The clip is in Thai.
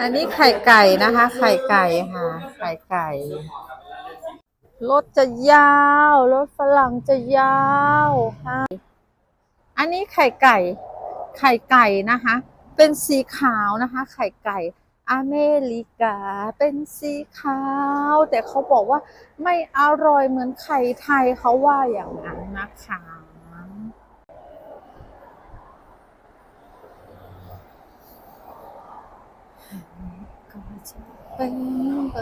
อันนี้ไข่ไก่นะคะ ไข่ไก่ค่ะ ไข่ไก่รถจะยาวรถฝรั่งจะยาวค่ะอันนี้ไข่ไก่ ไข่ไก่นะคะ เป็นสีขาวนะคะ ไข่ไก่ อเมริกาเป็นสีขาว แต่เขาบอกว่าไม่อร่อยเหมือนไข่ไทยเขาว่าอย่างนั้นนะคะ ก็จะเป็นเ